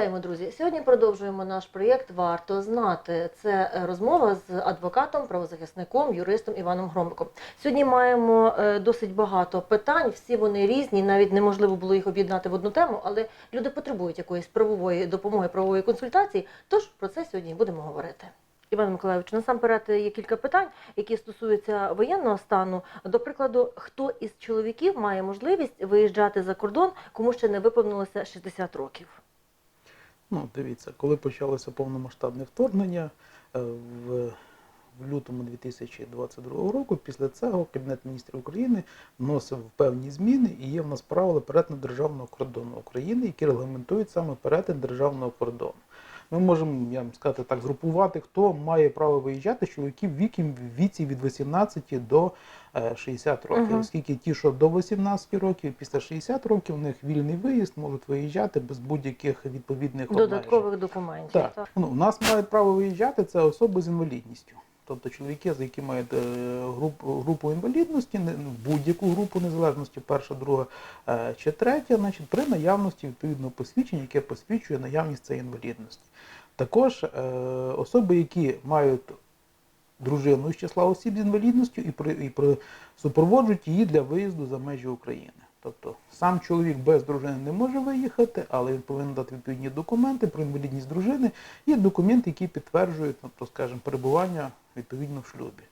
Вітаємо, друзі! Сьогодні продовжуємо наш проєкт Варто знати. Це е, розмова з адвокатом, правозахисником, юристом Іваном Громиком. Сьогодні маємо е, досить багато питань. Всі вони різні. Навіть неможливо було їх об'єднати в одну тему, але люди потребують якоїсь правової допомоги, правової консультації. Тож про це сьогодні будемо говорити. Іван Миколайович, насамперед є кілька питань, які стосуються воєнного стану. До прикладу, хто із чоловіків має можливість виїжджати за кордон, кому ще не виповнилося 60 років? Ну, дивіться, коли почалося повномасштабне вторгнення е, в, в лютому 2022 року, після цього Кабінет міністрів України вносив певні зміни і є в нас правила перетину державного кордону України, які регламентують саме перетин державного кордону. Ми можемо, я вам сказати так, згрупувати, хто має право виїжджати чоловіків віком віці від 18 до 60 років, Мгм. оскільки ті, що до 18 років, після 60 років, у них вільний виїзд, можуть виїжджати без будь-яких відповідних обмежень. Додаткових документів. Так. Ну, у нас мають право виїжджати це особи з інвалідністю. Тобто чоловіки, за які мають е, групу, групу інвалідності, ну, будь-яку групу незалежності, перша, друга е, чи третя, значить, при наявності відповідного посвідчення, яке посвідчує наявність цієї інвалідності. Також е, особи, які мають дружину з числа осіб з інвалідністю і, при, і при, супроводжують її для виїзду за межі України. Тобто сам чоловік без дружини не може виїхати, але він повинен дати відповідні документи про інвалідність дружини і документи, які підтверджують, ну, скажімо, перебування відповідно в шлюбі.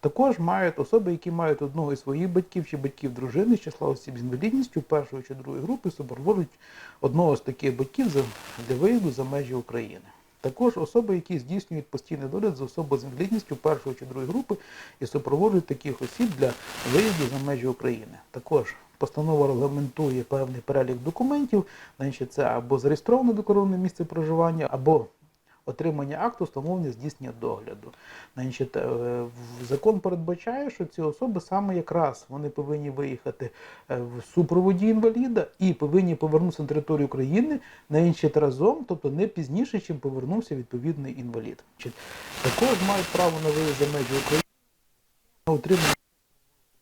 Також мають особи, які мають одного із своїх батьків чи батьків дружини з числа осіб з інвалідністю першої чи другої групи, супроводжують одного з таких батьків для виїзду за межі України. Також особи, які здійснюють постійний догляд за особою з інвалідністю першої чи другої групи і супроводжують таких осіб для виїзду за межі України. Також постанова регламентує певний перелік документів, значить це або зареєстроване до місце проживання, або отримання акту встановлення здійснення догляду. Е, закон передбачає, що ці особи саме якраз вони повинні виїхати е, в супроводі інваліда і повинні повернутися на територію України значить, разом, тобто не пізніше, чим повернувся відповідний інвалід. Також мають право на виїзд за межі України на утримання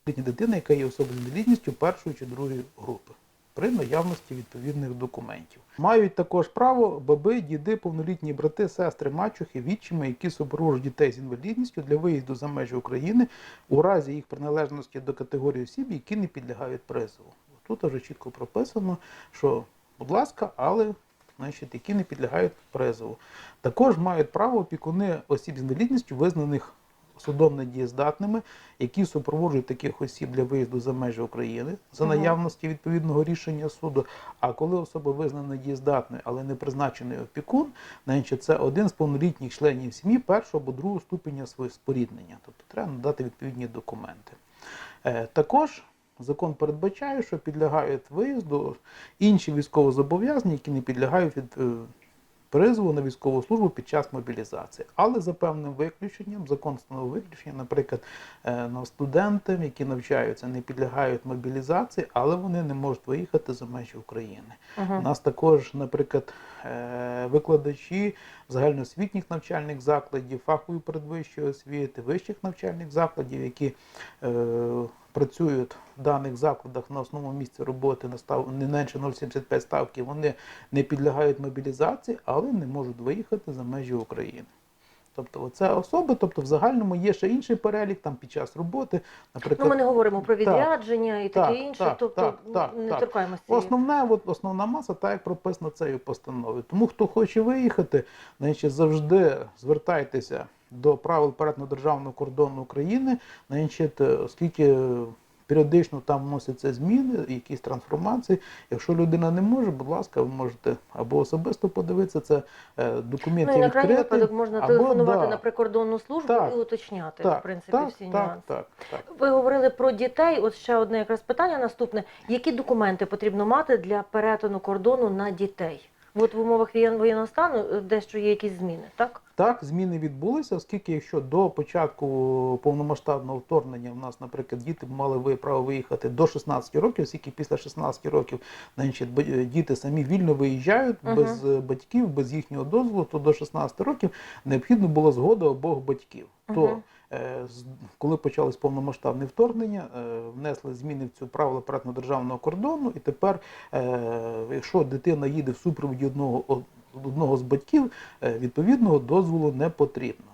літня дитина, яка є особою з інвалідністю першої чи другої групи. При наявності відповідних документів мають також право баби, діди, повнолітні брати, сестри, мачухи, відчими, які супроводжують дітей з інвалідністю для виїзду за межі України у разі їх приналежності до категорії осіб, які не підлягають призову. Тут вже чітко прописано, що, будь ласка, але значить, які не підлягають призову. Також мають право опікуни осіб з інвалідністю, визнаних судом недієздатними, які супроводжують таких осіб для виїзду за межі України за наявності відповідного рішення суду. А коли особа визнана недієздатною, але не призначений опікун, значить це один з повнолітніх членів сім'ї першого або другого ступеня своє споріднення. Тобто треба надати відповідні документи. Е, Також закон передбачає, що підлягають виїзду інші військовозобов'язані, які не підлягають від е, призову на військову службу під час мобілізації. Але за певним виключенням, закон встановив виключення, наприклад, е, на студенти, які навчаються, не підлягають мобілізації, але вони не можуть виїхати за межі України. У Угу. нас також, наприклад, е, викладачі загальноосвітніх навчальних закладів, фахової передвищої освіти, вищих навчальних закладів, які е, працюють в даних закладах на основному місці роботи на став не менше 0,75 ставки, вони не підлягають мобілізації, але не можуть виїхати за межі України. Тобто, оце особи, тобто в загальному є ще інший перелік там під час роботи, наприклад. Ну, ми не говоримо про Так. відрядження і таке Так, інше, так, тобто так, так, не так. торкаємося. цієї. Основне, от, основна маса, так як прописано цією постановою. Тому хто хоче виїхати, значить, завжди звертайтеся до правил перетину державного кордону України, значить, е, оскільки періодично там вносяться зміни, якісь трансформації. Якщо людина не може, будь ласка, ви можете або особисто подивитися це е, документи Ну і на крайній випадок можна або, телефонувати да, на прикордонну службу Так. і уточняти, так, в принципі, так, всі так, нюанси. так, так. Ви говорили про дітей. От ще одне якраз питання наступне: які документи потрібно мати для перетину кордону на дітей? От в умовах воєнного стану е, дещо є якісь зміни, так? Так, зміни відбулися, оскільки якщо до початку повномасштабного вторгнення в нас, наприклад, діти мали право виїхати до 16 років, оскільки після 16 років значить, е, діти самі вільно виїжджають Мгм. без е, батьків, без їхнього дозволу, то до 16 років необхідно була згода обох батьків. То коли почалось повномасштабне вторгнення, е, внесли зміни в цю правила перетину державного кордону, і тепер, е, якщо дитина їде в супроводі одного одного з батьків е, відповідного дозволу не потрібно.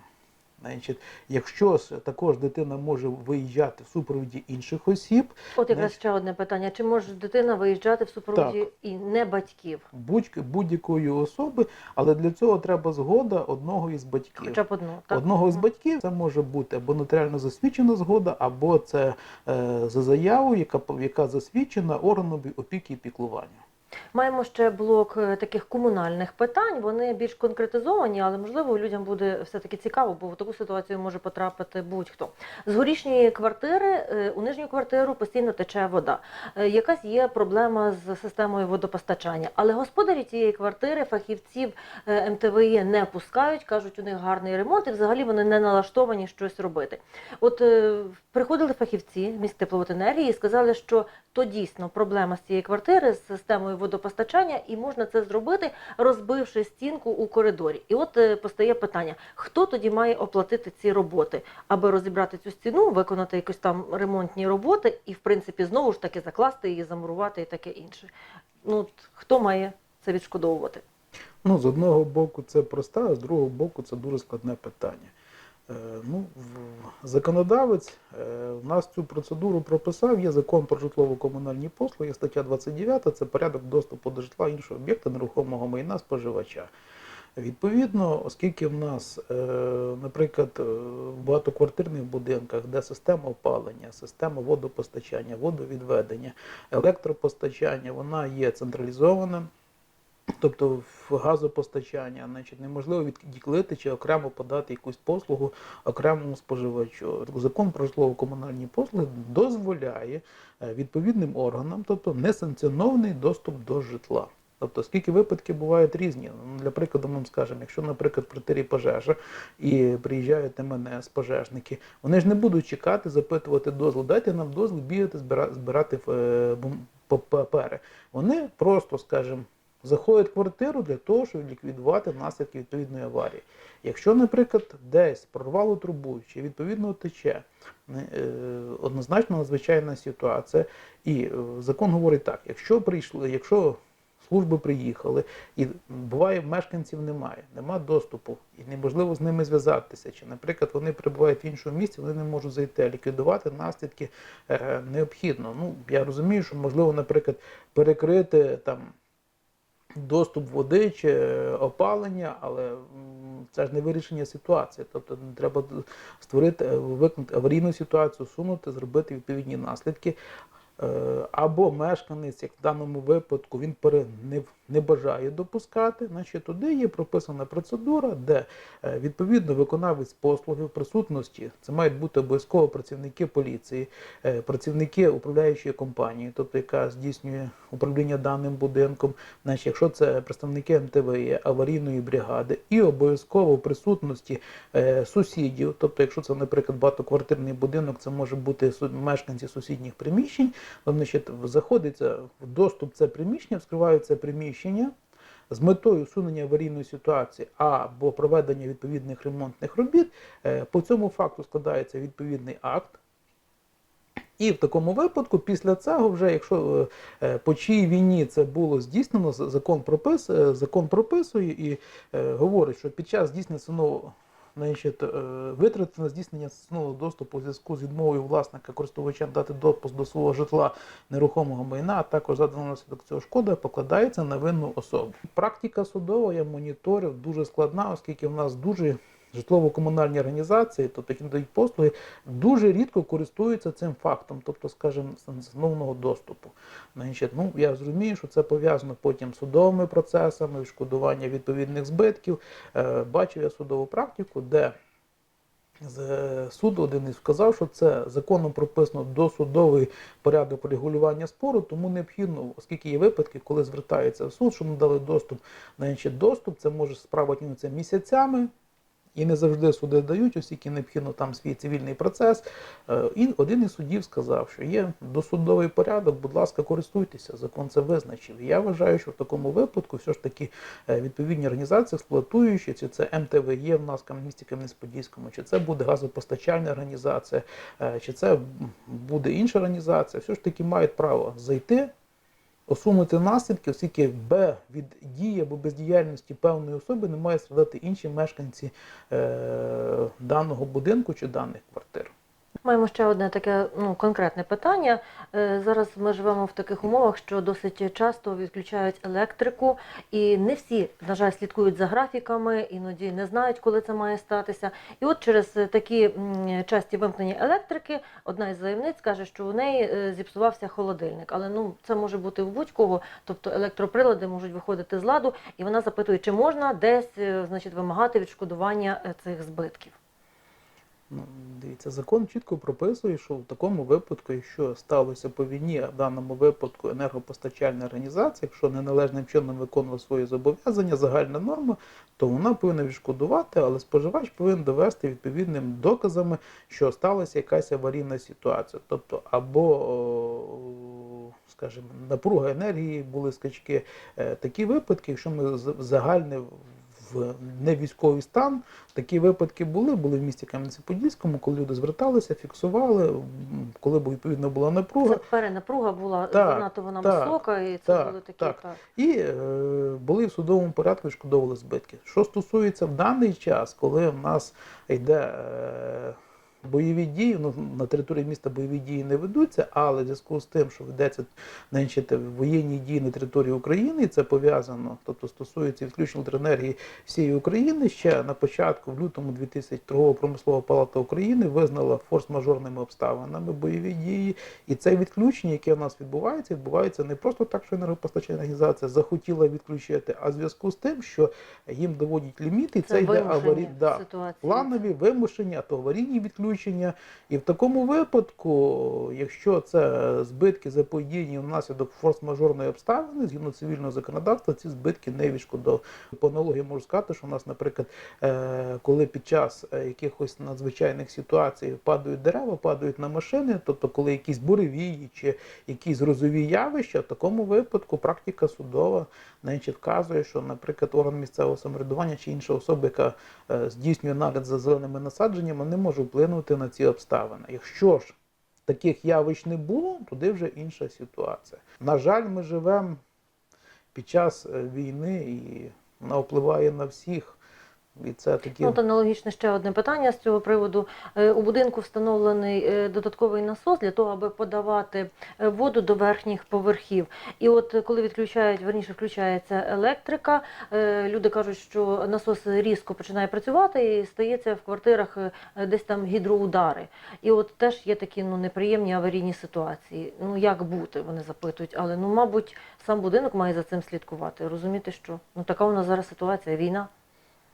Значить, якщо ж також дитина може виїжджати в супроводі інших осіб, От якраз Значить- ще одне питання: чи може дитина виїжджати в супроводі і не батьків, будь- будь-якої особи, але для цього треба згода одного із батьків. хоча б одну, так? Одного із батьків це може бути або нотаріально засвідчена згода, або це е, за заяву, яка яка засвідчена органом опіки і піклування. Маємо ще блок е, таких комунальних питань. Вони більш конкретизовані, але можливо людям буде все таки цікаво, бо в таку ситуацію може потрапити будь-хто. З горішньої квартири е, у нижню квартиру постійно тече вода. Е, Якась є проблема з системою водопостачання, але господарі цієї квартири фахівців МТВІ не пускають, кажуть, у них гарний ремонт, і взагалі вони не налаштовані щось робити. От приходили фахівці міськ тепловоденергії і сказали, що то дійсно проблема з цієї квартири з системою водопостачання, і можна це зробити, розбивши стінку у коридорі. І от е, постає питання: хто тоді має оплатити ці роботи, аби розібрати цю стіну, виконати якісь там ремонтні роботи, і в принципі знову ж таки закласти її, замурувати і таке інше. Ну от хто має це відшкодовувати? Ну, з одного боку, це проста, а з другого боку, це дуже складне питання. Е, ну, законодавець е, в нас цю процедуру прописав. Є закон про житлово-комунальні послуги, стаття 29, це порядок доступу до житла іншого об'єкта нерухомого майна споживача. Відповідно, оскільки в нас, е, наприклад, в багатоквартирних будинках, де система опалення, система водопостачання, водовідведення, електропостачання, вона є централізована, тобто в газопостачання, значить, неможливо відділити чи окремо подати якусь послугу окремому споживачу. Закон про житлово-комунальні послуги дозволяє е, відповідним органам, тобто несанкціонований доступ до житла. Тобто, скільки випадків бувають різні. Для прикладу, ми скажемо, якщо, наприклад, в квартирі пожежа і приїжджають МНС, пожежники, вони ж не будуть чекати, запитувати дозвіл. Дайте нам дозвіл бігати, збирати е, папери. Вони просто, скажімо, заходять в квартиру для того, щоб ліквідувати наслідки відповідної аварії. Якщо, наприклад, десь прорвало трубу чи відповідно тече, е, однозначно надзвичайна ситуація. І е, закон говорить так: якщо прийшли, якщо служби приїхали, і буває, мешканців немає, нема доступу, і неможливо з ними зв'язатися. Чи, наприклад, вони перебувають в іншому місці, вони не можуть зайти, ліквідувати наслідки е, необхідно. Ну, я розумію, що можливо, наприклад, перекрити там. Доступ води чи е, опалення, але це ж не вирішення ситуації. Тобто треба створити, е, виконати аварійну ситуацію, сунути, зробити відповідні наслідки. Е, Або мешканець, як в даному випадку, він пере, не, бажає допускати, значить туди є прописана процедура, де е, відповідно виконавець послуги в присутності, це мають бути обов'язково працівники поліції, е, працівники управляючої компанії, тобто яка здійснює управління даним будинком, значить, якщо це представники МТВ, аварійної бригади, і обов'язково в присутності е, сусідів, тобто, якщо це, наприклад, багатоквартирний будинок, це може бути мешканці сусідніх приміщень, то, значить, заходиться в доступ це приміщення, вскриваються приміщення. З метою усунення аварійної ситуації або проведення відповідних ремонтних робіт, е, по цьому факту складається відповідний акт. І в такому випадку, після цього, вже якщо е, е, по чиїй війні це було здійснено, закон пропис, е, закон прописує і говорить, що під час здійснення значить, е, витрати на здійснення основного доступу у зв'язку з відмовою власника користувача дати допуск до свого житла нерухомого майна, а також задана наслідок цього шкода, покладається на винну особу. Практика судова я моніторив дуже складна, оскільки в нас дуже житлово-комунальні організації, тобто які надають послуги, дуже рідко користуються цим фактом, тобто, скажімо, санкціонованого доступу. Ну, я зрозумію, що це пов'язано потім з судовими процесами, відшкодування відповідних збитків. Е, бачив я судову практику, де з суду один із сказав, що це законом прописано досудовий порядок регулювання спору, тому необхідно, оскільки є випадки, коли звертаються в суд, що надали доступ, значить доступ, це може справа тягнутися місяцями. І не завжди суди дають, оскільки необхідно там свій цивільний процес. Е, І один із суддів сказав, що є досудовий порядок, будь ласка, користуйтеся, закон це визначив. Я вважаю, що в такому випадку все ж таки е, відповідні організації, експлуатуючі, чи це МТВ є в нас в місті Кам'янець-Подільському, чи це буде газопостачальна організація, е, чи це буде інша організація, все ж таки мають право зайти усунути наслідки, оскільки б від дії або бездіяльності певної особи не має страдати інші мешканці е, даного будинку чи даних квартир. Маємо ще одне таке ну, конкретне питання. Е, Зараз ми живемо в таких умовах, що досить часто відключають електрику, і не всі, на жаль, слідкують за графіками, іноді не знають, коли це має статися. І от через такі часті вимкнення електрики одна із заявниць каже, що у неї е, зіпсувався холодильник. Але ну це може бути в будь-кого, тобто електроприлади можуть виходити з ладу, і вона запитує, чи можна десь е, значить, вимагати відшкодування цих збитків. Ну, дивіться, закон чітко прописує, що в такому випадку, якщо сталося по війні, а в даному випадку енергопостачальна організація, якщо неналежним чином виконувала свої зобов'язання, загальна норма, то вона повинна відшкодувати, але споживач повинен довести відповідними доказами, що сталася якась аварійна ситуація. Тобто, або, скажімо, напруга енергії, були скачки. Е, Такі випадки, якщо ми загальне в невійськовий стан. Такі випадки були, були в місті Кам'янці-Подільському, коли люди зверталися, фіксували, коли б відповідно була Це напруга. перенапруга була Так, занадто вона так, висока, і це так, були такі так. так. І е, були в судовому порядку відшкодовували збитки. Що стосується в даний час, коли в нас йде е, бойові дії, ну на території міста бойові дії не ведуться, але в зв'язку з тим, що ведеться значить, воєнні дії на території України, і це пов'язано, тобто стосується відключення електроенергії всієї України. Ще на початку, в лютому 2000 торгово-промислова палата України визнала форс-мажорними обставинами бойові дії. І це відключення, яке в нас відбувається, відбувається не просто так, що енергопостачальна організація захотіла відключити, а в зв'язку з тим, що їм доводять ліміти, і це, Це йде аварій... да, планові вимушені, а то аварійні відключення. І в такому випадку, якщо це збитки заподіяні внаслідок форс-мажорної обставини, згідно цивільного законодавства, ці збитки не відшкодовують. По аналогії можу сказати, що у нас, наприклад, е, коли під час е, якихось надзвичайних ситуацій падають дерева, падають на машини, тобто коли якісь буревії чи якісь грозові явища, в такому випадку практика судова значить, вказує, що, наприклад, орган місцевого самоврядування чи інша особа, яка е, здійснює нагляд за зеленими насадженнями, не може вплинути на ці обставини. Якщо ж таких явищ не було, туди вже інша ситуація. На жаль, ми живемо під час е, війни і вона впливає на всіх. І це такі Ну, аналогічне ще одне питання з цього приводу. Е, У будинку встановлений е, додатковий насос для того, аби подавати е, воду до верхніх поверхів. І от коли відключають, верніше включається електрика, люди кажуть, що насос різко починає працювати і стається в квартирах десь там гідроудари. І от теж є такі ну неприємні аварійні ситуації. Ну як бути, вони запитують, але ну, мабуть, сам будинок має за цим слідкувати. Розуміти, що ну така у нас зараз ситуація, війна.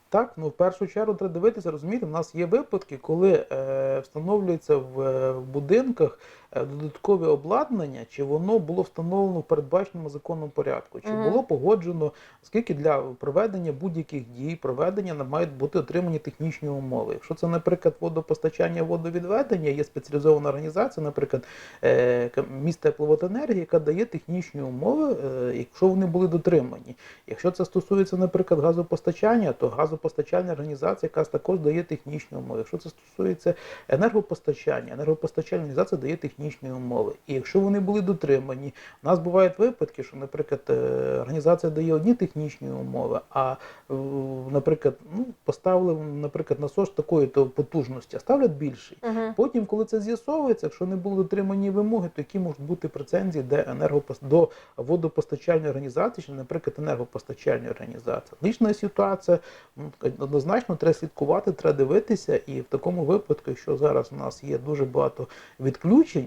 Так, ну в першу чергу треба дивитися, розумієте, в нас є випадки, коли е, встановлюється в, е, в будинках додаткове обладнання, чи воно було встановлено в передбаченому законному порядку, чи було погоджено, оскільки для проведення будь-яких дій, проведення мають бути отримані технічні умови. Якщо це, наприклад, водопостачання, водовідведення, є спеціалізована організація, наприклад, е, ка- тепловоденергії, яка дає технічні умови, е, якщо вони були дотримані. Якщо це стосується, наприклад, газопостачання, то газопостачальна організація, яка також дає технічні умови. Якщо це стосується енергопостачання, енергопостачальна організація дає технічні умови. І якщо вони були дотримані, у нас бувають випадки, що, наприклад, е, організація дає одні технічні умови, а, наприклад, ну, поставили, наприклад, насос такої то потужності, а ставлять більший. Угу. Потім, коли це з'ясовується, якщо не були дотримані вимоги, то які можуть бути претензії де енергопос... до водопостачальної організації, чи, наприклад, енергопостачальної організації. Лічна ситуація ну, однозначно треба слідкувати, треба дивитися, і в такому випадку, якщо зараз у нас є дуже багато відключень,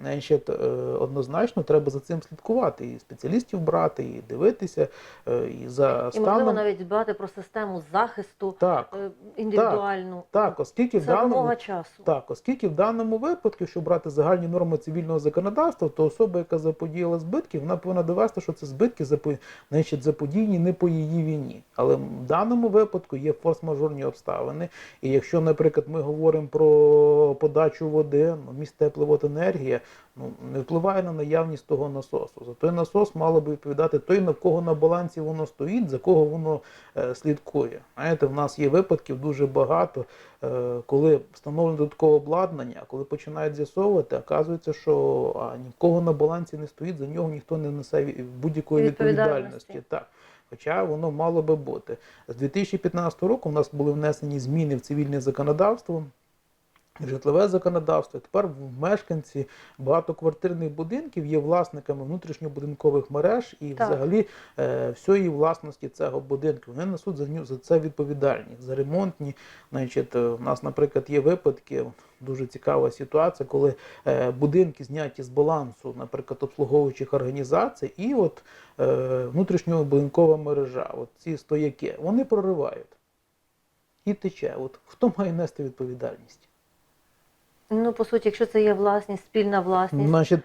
значить, е, однозначно треба за цим слідкувати, і спеціалістів брати, і дивитися, е, і за І можливо навіть дбати про систему захисту Так, е, індивідуальну. так, оскільки в даному часу. Так, оскільки в даному випадку, якщо брати загальні норми цивільного законодавства, то особа, яка заподіяла збитки, вона повинна довести, що це збитки значить, заподіяні не по її вині. Але в даному випадку є форс-мажорні обставини. І якщо, наприклад, ми говоримо про подачу води, ну, міст тепловоденергії, є, ну не впливає на наявність того насосу. За той насос мало би відповідати той, на кого на балансі воно стоїть, за кого воно е, слідкує. Знаєте, в нас є випадків дуже багато, е, коли встановлено додаткове обладнання, коли починають з'ясовувати, оказується, що а, нікого на балансі не стоїть, за нього ніхто не несе будь-якої Відповідальності. відповідальності. Так. Хоча воно мало би бути. З 2015 року у нас були внесені зміни в цивільне законодавство, житлове законодавство. Тепер мешканці багатоквартирних будинків є власниками внутрішньобудинкових мереж і Так. взагалі е, всієї власності цього будинку. Вони несуть за, за це відповідальність, за ремонтні. Значить, е, у нас, наприклад, є випадки. Дуже цікава ситуація, коли е, будинки зняті з балансу, наприклад, обслуговуючих організацій, і от е, внутрішньобудинкова мережа, от ці стояки, вони проривають. І тече. От хто має нести відповідальність? Ну, по суті, якщо це є власність, спільна власність. Значить,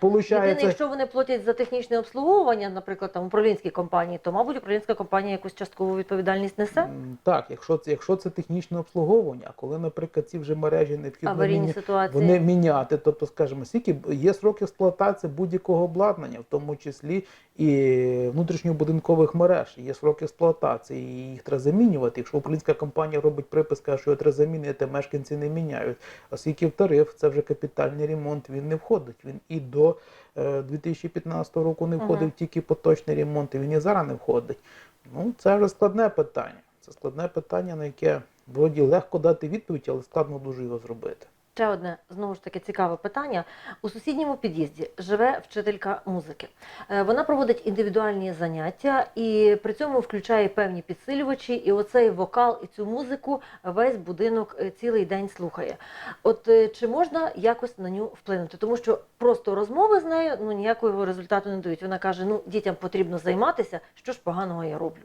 Єдине, якщо вони платять за технічне обслуговування, наприклад, там управлінській компанії, то, мабуть, управлінська компанія якусь часткову відповідальність несе. Так, якщо це, якщо це технічне обслуговування, а коли, наприклад, ці вже мережі необхідно ситуації. вони міняти, тобто, скажімо, скільки є срок експлуатації будь-якого обладнання, в тому числі і внутрішньобудинкових мереж, є срок експлуатації, і їх треба замінювати. Якщо управлінська компанія робить припис, каже, що треба замінити, мешканці не міняють. Оскільки в тариф це вже капітальний ремонт, він не входить. Він і до е, 2015 року не входив Ага. тільки поточний ремонт, і він і зараз не входить. Ну, це вже складне питання. Це складне питання, на яке вроді легко дати відповідь, але складно дуже його зробити. Ще одне знову ж таки цікаве питання. У сусідньому під'їзді живе вчителька музики. Е, Вона проводить індивідуальні заняття і при цьому включає певні підсилювачі. І оцей вокал і цю музику весь будинок е, цілий день слухає. От е, чи можна якось на ню вплинути? Тому що просто розмови з нею ну ніякого результату не дають. Вона каже: ну дітям потрібно займатися, що ж поганого я роблю.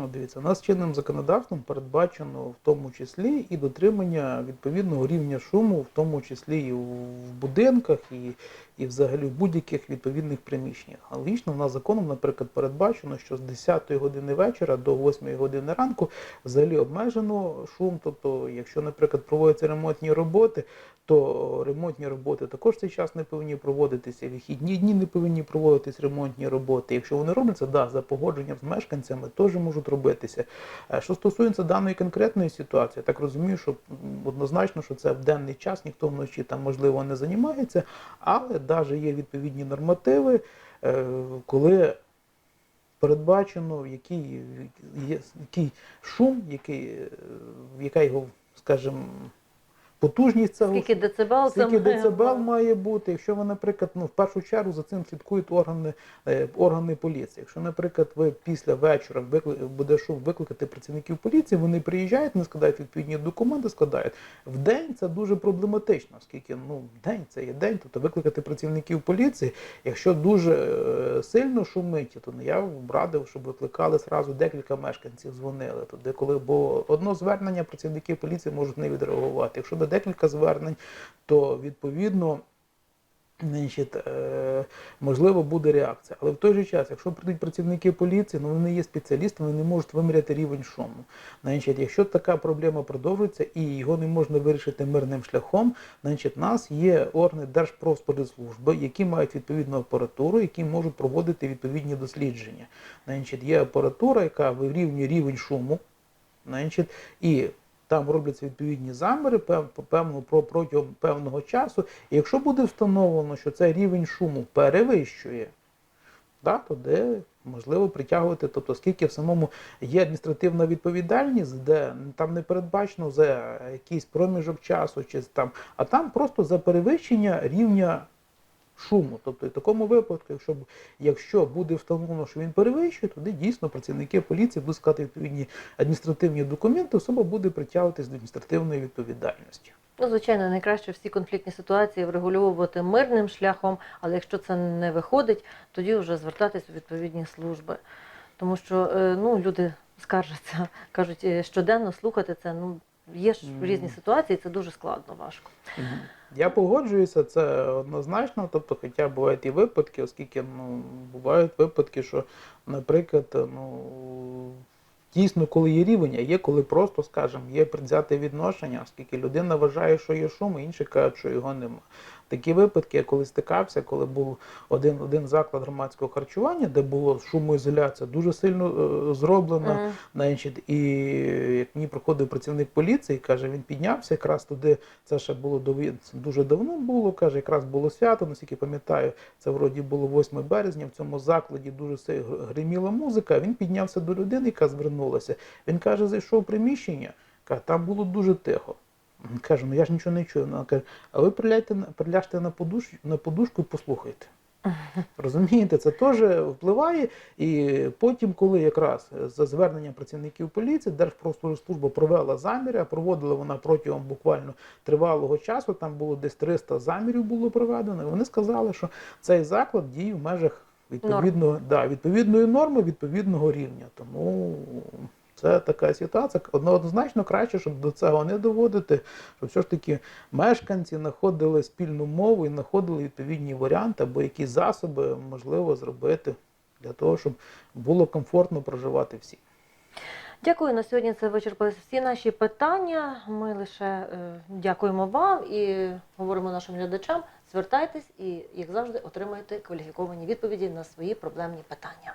Ну, дивіться, у нас чинним законодавством передбачено в тому числі і дотримання відповідного рівня шуму, в тому числі і в будинках, і, і взагалі в будь-яких відповідних приміщеннях. Аналогічно, в нас законом, наприклад, передбачено, що з 10 години вечора до 8 години ранку взагалі обмежено шум. Тобто, якщо, наприклад, проводяться ремонтні роботи, то ремонтні роботи також цей час не повинні проводитися. Вихідні дні не повинні проводитись ремонтні роботи. Якщо вони робляться, да, за погодженням з мешканцями теж можуть робитися. Е, Що стосується даної конкретної ситуації, я так розумію, що однозначно, що це в денний час, ніхто вночі там можливо не займається, але навіть є відповідні нормативи, е, коли передбачено, який, який шум, який, е, яка його, скажімо, потужність цього Скільки децибел Скільки децибел має бути, якщо ви, наприклад, ну в першу чергу за цим слідкують органи, е, органи поліції. Якщо, наприклад, ви після вечора буде шум викликати працівників поліції, вони приїжджають, не складають відповідні документи, складають. В день це дуже проблематично, оскільки ну день це є день, тобто викликати працівників поліції. Якщо дуже е, сильно шумить, то я б радив, щоб викликали зразу декілька мешканців, дзвонили туди, коли бо одно звернення працівники поліції можуть не відреагувати. Якщо декілька звернень, то відповідно. Значить, е, можливо, буде реакція. Але в той же час, якщо прийдуть працівники поліції, ну вони є спеціалістами, вони не можуть виміряти рівень шуму. Значить, якщо така проблема продовжується і його не можна вирішити мирним шляхом, значить, нас є органи Держпродспоживслужби, які мають відповідну апаратуру, які можуть проводити відповідні дослідження. Значить, є апаратура, яка вирівнює рівень шуму, значить, і там робляться відповідні заміри пев- по певну про протягом певного часу. І якщо буде встановлено, що цей рівень шуму перевищує, да, то де можливо притягувати, тобто скільки в самому є адміністративна відповідальність, де там не передбачено за якийсь проміжок часу, чи там, а там просто за перевищення рівня шуму. Тобто в такому випадку, якщо, якщо буде встановлено, що він перевищує, тоді дійсно працівники поліції будуть складати відповідні адміністративні документи, особа буде притягуватись до адміністративної відповідальності. Ну, звичайно, найкраще всі конфліктні ситуації врегульовувати мирним шляхом, але якщо це не виходить, тоді вже звертатись у відповідні служби. Тому що е, ну, люди скаржаться, кажуть, е, щоденно слухати це. Ну, є ж різні ситуації, це дуже складно, важко. Я погоджуюся, це однозначно. Тобто, хоча бувають і випадки, оскільки ну, бувають випадки, що, наприклад, ну. Дійсно, коли є рівень, а є коли просто, скажімо, є предвзяте відношення, оскільки людина вважає, що є шум, інші кажуть, що його нема. Такі випадки, я коли стикався, коли був один, один заклад громадського харчування, де було шумоізоляція дуже сильно е, зроблена. Мгм. Значить, і як мені проходив працівник поліції, каже, він піднявся якраз туди. Це ще було дуже давно було. каже, якраз було свято, наскільки пам'ятаю, це вроді було 8 березня. В цьому закладі дуже гриміла музика. Він піднявся до людини, яка звернулася. Він каже, зайшов в приміщення, каже, там було дуже тихо. Каже, ну я ж нічого не чую. Вона каже, а ви приляйте на приляжте на подуш, на подушку і послухайте. Розумієте, це теж впливає. І потім, коли якраз за зверненням працівників поліції Держпродспоживслужба провела заміри, а проводила вона протягом буквально тривалого часу, там було десь 300 замірів було проведено. і Вони сказали, що цей заклад діє в межах відповідного, да, відповідної норми, відповідного рівня. Тому це така ситуація. Однозначно краще, щоб до цього не доводити, щоб все ж таки мешканці знаходили спільну мову і знаходили відповідні варіанти або якісь засоби можливо зробити для того, щоб було комфортно проживати всім. Дякую. На сьогодні це вичерпали всі наші питання. Ми лише е, дякуємо вам і говоримо нашим глядачам. Звертайтесь і, як завжди, отримаєте кваліфіковані відповіді на свої проблемні питання.